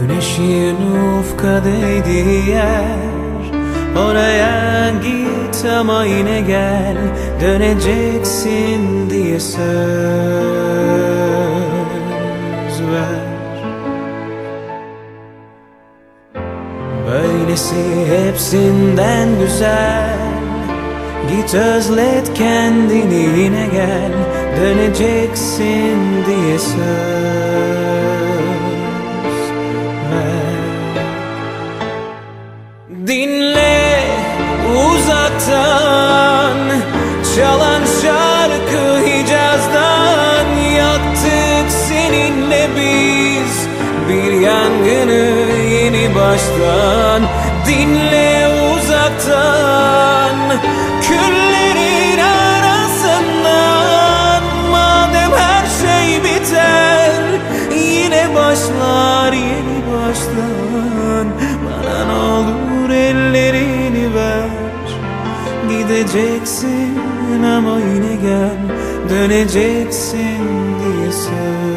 Güneşin ufka değdiği yer. Oraya git ama yine gel Döneceksin diye söz ver. Böylesi hepsinden güzel. Git özlet kendini yine gel Döneceksin diye söz Dinle uzaktan Küllerin arasından. Madem her şey biter Yine başlar yeni baştan. Bana ne olur ellerini ver. Gideceksin ama yine gel Döneceksin diye söz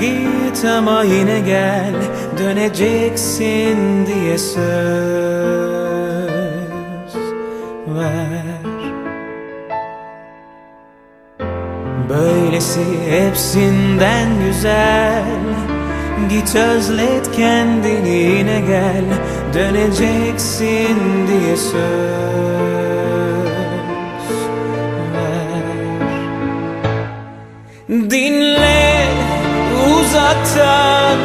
git ama yine gel Döneceksin diye söz ver. Böylesi hepsinden güzel Git özlet kendini yine gel Döneceksin diye söz ver. Dinle uzaktan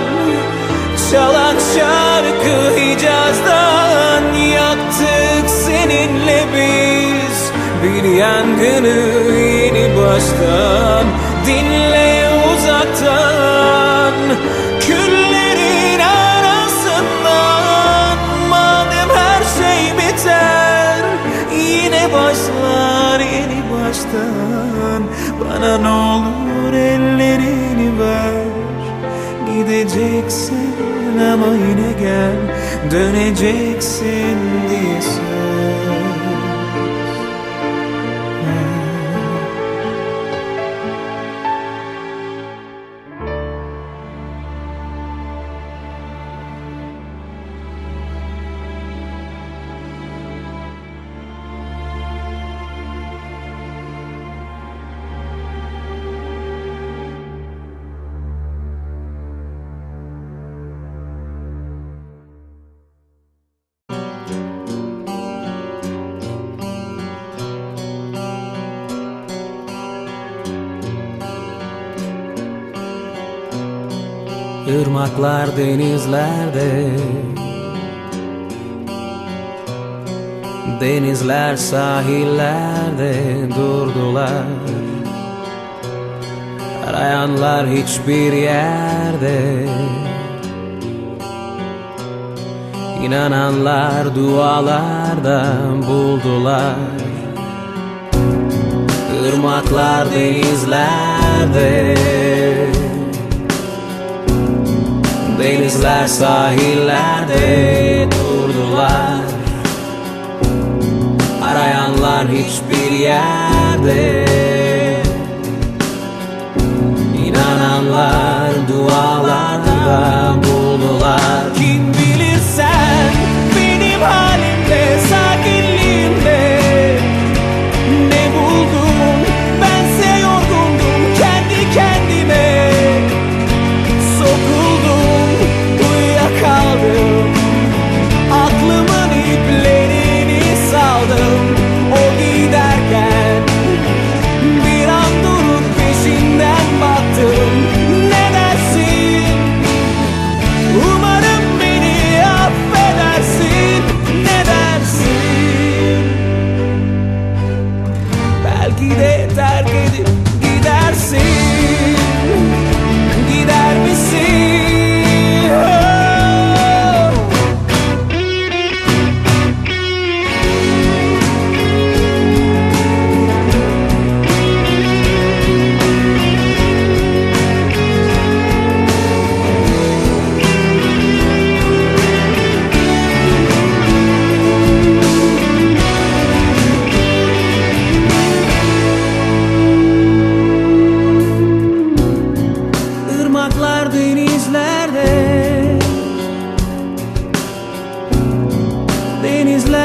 Çalan şarkı Hicaz'dan Yaktık seninle biz. Bir yangını yeni baştan Dinle uzaktan. Küllerin arasından Madem her şey biter Yine başlar yeni baştan. Bana ne ama yine gel Döneceksin diye söz Irmaklar denizlerde. Denizler sahillerde durdular. Arayanlar hiçbir yerde. İnananlar dualarda buldular. Irmaklar denizlerde Denizler sahillerde durdular. Arayanlar hiçbir yerde. İnananlar dualarda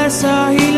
Gemiler sahillerde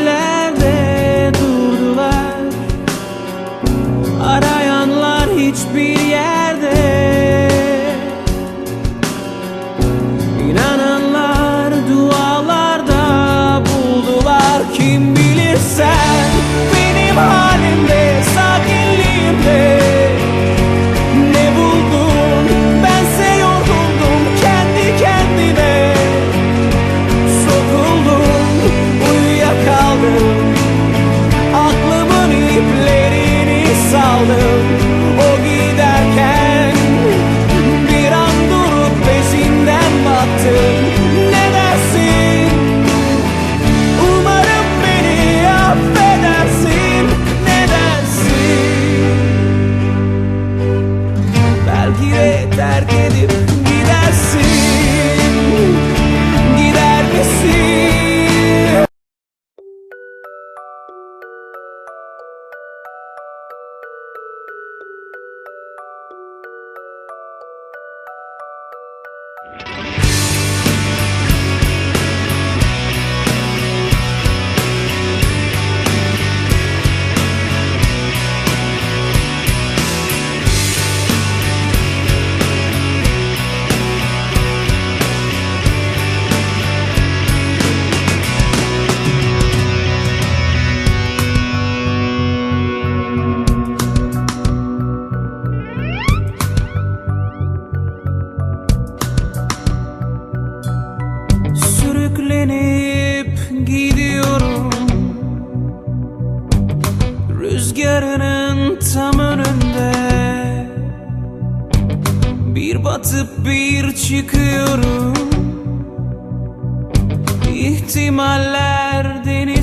çıkıyorum. İhtimaller deniz